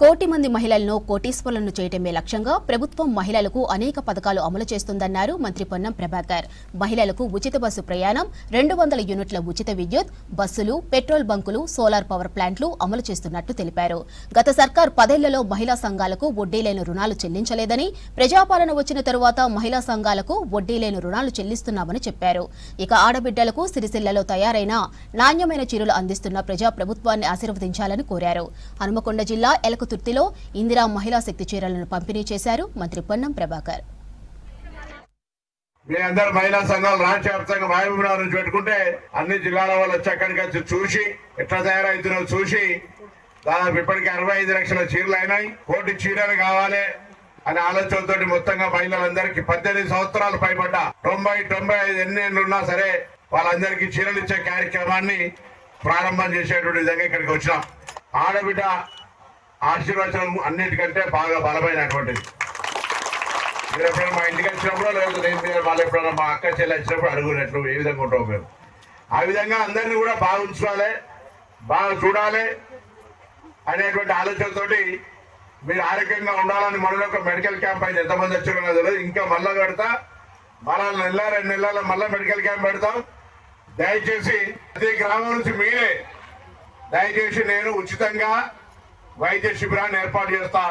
కోటి మంది మహిళలను కోటీశ్వరులను చేయటమే లక్ష్యంగా ప్రభుత్వం మహిళలకు అనేక పథకాలు అమలు చేస్తుందన్నారు మంత్రి పొన్నం ప్రభాకర్. మహిళలకు ఉచిత బస్సు ప్రయాణం రెండు వందల యూనిట్ల ఉచిత విద్యుత్ బస్సులు పెట్రోల్ బంకులు సోలార్ పవర్ ప్లాంట్లు అమలు చేస్తున్నట్టు తెలిపారు. గత సర్కార్ పదేళ్ళలో మహిళా సంఘాలకు వడ్డీ లేని రుణాలు చెల్లించలేదని ప్రజాపాలన వచ్చిన తరువాత మహిళా సంఘాలకు వడ్డీ లేని రుణాలు చెల్లిస్తున్నామని చెప్పారు. ఇక ఆడబిడ్డలకు సిరిసిల్లలో తయారైన నాణ్యమైన చీరలు అందిస్తున్న ప్రజా ప్రభుత్వాన్ని ఆశీర్వదించాలని కోరారు. హనుమకొండ జిల్లా ఎలకతుర్తిలో ఇందిరా మహిళా శక్తి చీరలను పంపిణీ చేశారు మంత్రి పొన్నం ప్రభాకర్. మీ అందరు మహిళా సంఘాలు రాష్ట్ర వ్యాప్తంగా మహబూబ్నగర్ నుంచి పెట్టుకుంటే అన్ని జిల్లాల వాళ్ళు వచ్చి అక్కడికి వచ్చి చూసి ఎట్లా తయారవుతున్నారో చూసి దాదాపు ఇప్పటికి అరవై ఐదు లక్షల చీరలు అయినాయి. కోటి చీరలు కావాలి అనే ఆలోచనతో మొత్తంగా మహిళలందరికీ పద్దెనిమిది సంవత్సరాలు పైబడ్డ. తొంభై తొంభై ఐదు ఎన్ని ఉన్నా సరే వాళ్ళందరికీ చీరలు ఇచ్చే కార్యక్రమాన్ని ప్రారంభం చేసేటువంటి విధంగా ఇక్కడికి వచ్చినాం. ఆడబిడ్డ ఆశీర్వచనం అన్నిటికంటే బాగా బలమైనటువంటిది. మీరు ఎప్పుడైనా మా ఇంటికి వచ్చినప్పుడు లేకపోతే నేను వాళ్ళు ఎప్పుడైనా మా అక్క చెల్లి వచ్చినప్పుడు అడుగునట్లు ఏ విధంగా ఉంటాం మేము. ఆ విధంగా అందరినీ కూడా బాగా ఉంచుకోవాలి బాగా చూడాలి అనేటువంటి ఆలోచనతోటి మీరు ఆరోగ్యంగా ఉండాలని మనలో ఒక మెడికల్ క్యాంప్ అయితే ఎంతమంది వచ్చారో తెలియదు. ఇంకా మళ్ళా పెడతా మళ్ళా నెల రెండు నెలల మళ్ళీ మెడికల్ క్యాంప్ పెడతాం. దయచేసి ప్రతి గ్రామం నుంచి మీరే దయచేసి నేను ఉచితంగా వైద్య శిబిరాన్ని ఏర్పాటు చేస్తా.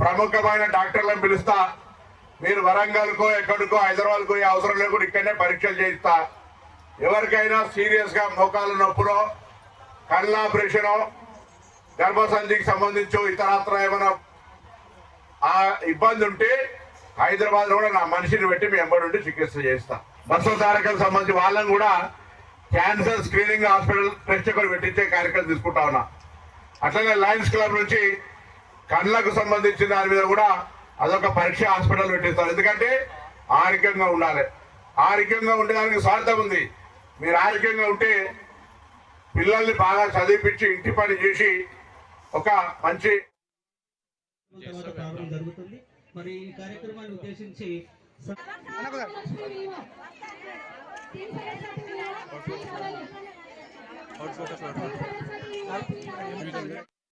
ప్రముఖమైన డాక్టర్లను పిలుస్తా. మీరు వరంగల్కో ఎక్కడికో హైదరాబాద్కో ఏ అవసరం లేకుండా ఇక్కడనే పరీక్షలు చేయిస్తా. ఎవరికైనా సీరియస్గా మోకాల నొప్పులో కళ్ళ ఆపరేషనో గర్భసంధికి సంబంధించి ఇతరత్ర ఏమైనా ఆ ఇబ్బంది ఉంటే హైదరాబాద్లో కూడా నా మనిషిని పెట్టి మీ ఎంబడి ఉండి చికిత్స చేస్తా తారకం సంబంధించి వాళ్ళని కూడా క్యాన్సర్ స్క్రీనింగ్ హాస్పిటల్ టెస్ట్ కూడా పెట్టించే కార్యక్రమం తీసుకుంటా ఉన్నా. అట్లనే లయన్స్ క్లబ్ నుంచి కళ్ళకు సంబంధించిన దాని మీద కూడా అదొక పరీక్ష హాస్పిటల్ పెట్టిస్తారు. ఎందుకంటే ఆరోగ్యంగా ఉండాలి. ఆరోగ్యంగా ఉండడానికి స్వార్థం ఉంది. మీరు ఆరోగ్యంగా ఉంటే పిల్లల్ని బాగా చదివిపించి ఇంటి పని చేసి ఒక మంచి తర్వాత ప్రారంభం జరుగుతుంది మరి ఈ కార్యక్రమాన్ని ఉద్దేశించి और छोटा छोटा